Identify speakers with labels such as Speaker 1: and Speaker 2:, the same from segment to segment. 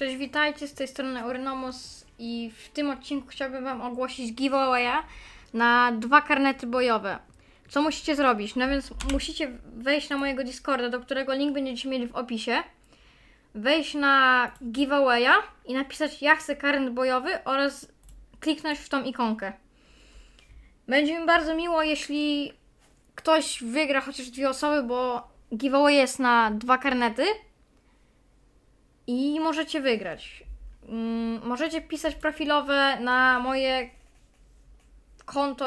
Speaker 1: Cześć, witajcie, z tej strony Urynomos i w tym odcinku chciałbym Wam ogłosić giveawaya na dwa karnety bojowe. Co musicie zrobić? No więc musicie wejść na mojego Discorda, do którego link będziecie mieli w opisie. Wejść na giveawaya i napisać ja chcę karnet bojowy oraz kliknąć w tą ikonkę. Będzie mi bardzo miło, jeśli ktoś wygra chociaż dwie osoby, bo giveaway jest na dwa karnety i możecie wygrać. Mm, możecie pisać profilowe na moje konto,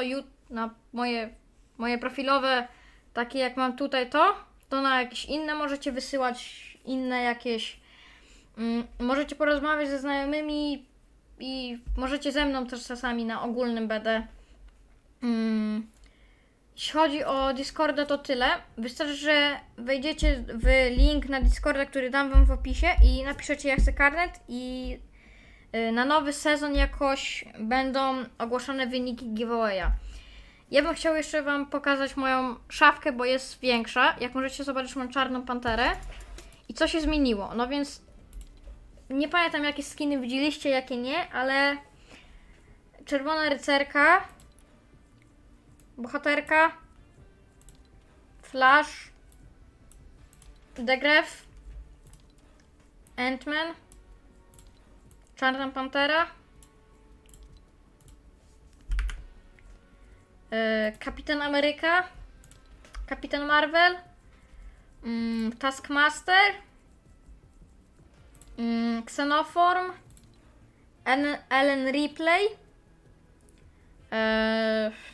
Speaker 1: na moje, moje profilowe, takie jak mam tutaj to, to na jakieś inne możecie wysyłać, inne jakieś. Mm, możecie porozmawiać ze znajomymi i możecie ze mną też czasami na ogólnym BD. Mm, jeśli chodzi o Discorda, to tyle. Wystarczy, że wejdziecie w link na Discorda, który dam wam w opisie i napiszecie jak chcę karnet i y, na nowy sezon jakoś będą ogłoszone wyniki giveawaya. Ja bym chciał jeszcze wam pokazać moją szafkę, bo jest większa. Jak możecie zobaczyć, mam czarną panterę. I co się zmieniło? No więc nie pamiętam jakie skiny widzieliście, jakie nie, ale czerwona rycerka bohaterka, Flash, The Gref, Ant-Man, Czarna Pantera, yy, Kapitan Ameryka, Kapitan Marvel, mm, Taskmaster, mm, Xenoform, Ellen, Ripley, yy,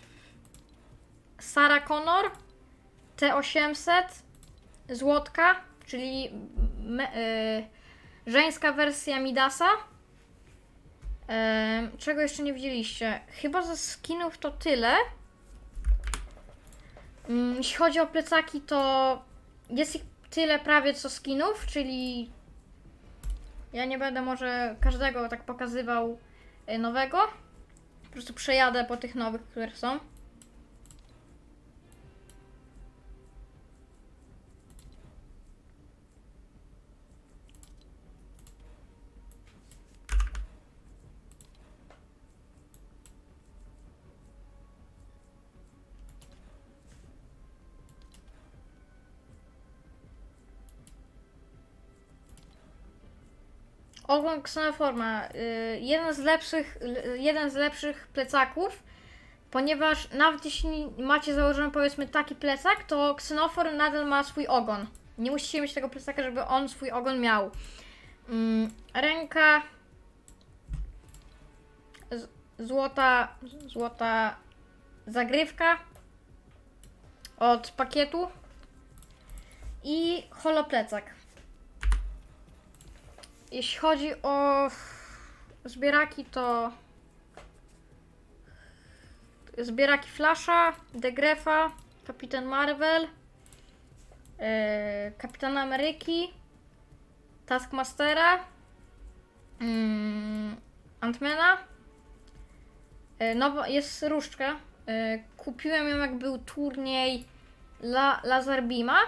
Speaker 1: Sarah Connor, T800, Złotka, czyli me, y, żeńska wersja Midasa. Em, czego jeszcze nie widzieliście? Chyba ze skinów to tyle. Mm, Jeśli chodzi o plecaki, to jest ich tyle prawie co skinów, czyli ja nie będę może każdego tak pokazywał y, nowego. Po prostu przejadę po tych nowych, które są. Ogon Xenoforma. y, Jeden z lepszych, y, jeden z lepszych plecaków, ponieważ nawet jeśli macie założony powiedzmy taki plecak, to Xenoform nadal ma swój ogon. Nie musicie mieć tego plecaka, żeby on swój ogon miał. Mm, Ręka złota, złota zagrywka od pakietu i holoplecak. Jeśli chodzi o zbieraki, to zbieraki Flasha, Degrefa, Kapitan Marvel, yy, Kapitan Ameryki, Taskmastera, yy, Antmana. Yy, nowo jest różdżka. Yy, kupiłem ją jak był turniej La, Lazarbima.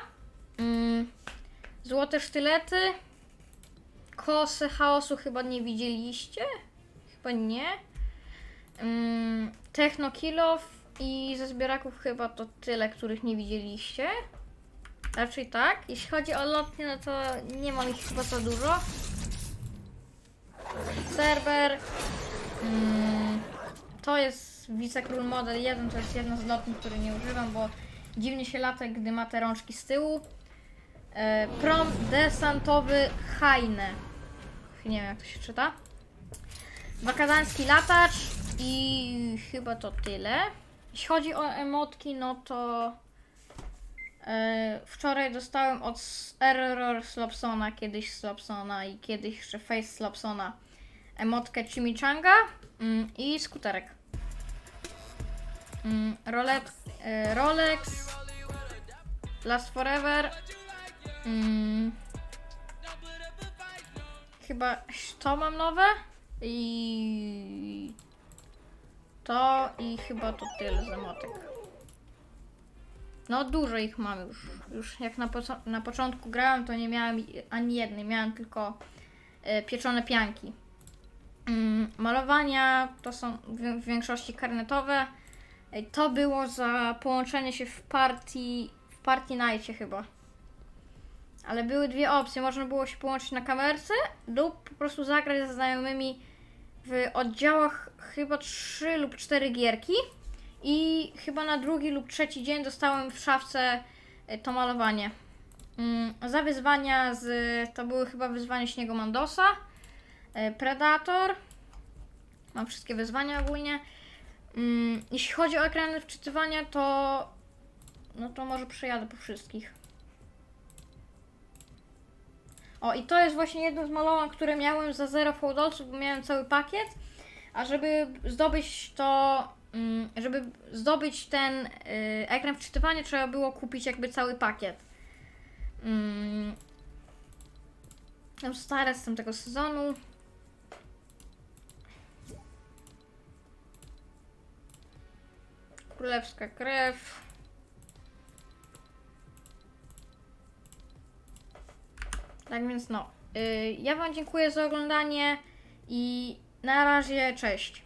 Speaker 1: Yy, złote sztylety. Kosy chaosu chyba nie widzieliście? Chyba nie. Mm, Techno Kilof i ze zbieraków chyba to tyle, których nie widzieliście. Raczej tak. Jeśli chodzi o lotnie, no to nie mam ich chyba za dużo. Serwer. Mm, to jest Wicekról Model 1, to jest jedna z lotni, który nie używam, bo dziwnie się lata, gdy ma te rączki z tyłu. E, prom desantowy Heine. Nie wiem jak to się czyta. Wakazański latacz i chyba to tyle. Jeśli chodzi o emotki, no to e, wczoraj dostałem od Error Slopsona, kiedyś Slopsona i kiedyś jeszcze Face Slopsona emotkę Chimichanga mm, i skuterek. Mm, Rolet, e, Rolex, Last Forever, mm, chyba to mam nowe i to i chyba to tyle z emotek. No dużo ich mam już. Już jak na, poco- na początku grałem, to nie miałem ani jednej, miałem tylko y, pieczone pianki. Mm, Malowania to są w w większości karnetowe. To było za połączenie się w partii, w partii nightie chyba. Ale były dwie opcje. Można było się połączyć na kamerce lub po prostu zagrać ze znajomymi w oddziałach chyba 3 lub 4 gierki. I chyba na drugi lub trzeci dzień dostałem w szafce y, to malowanie. Mm, Za wyzwania z. To były chyba wyzwania Śniegu Mandosa, y, Predator. Mam wszystkie wyzwania ogólnie. Mm, Jeśli chodzi o ekrany wczytywania, to. No to może przejadę po wszystkich. O, i to jest właśnie jedno z malowań, które miałem za 0 fałdolców, bo miałem cały pakiet. A żeby zdobyć to, mm, żeby zdobyć ten y, ekran wczytywania, trzeba było kupić jakby cały pakiet. Mm. Tam stare z tamtego sezonu. Królewska krew. Tak więc no. y, ja Wam dziękuję za oglądanie i na razie cześć.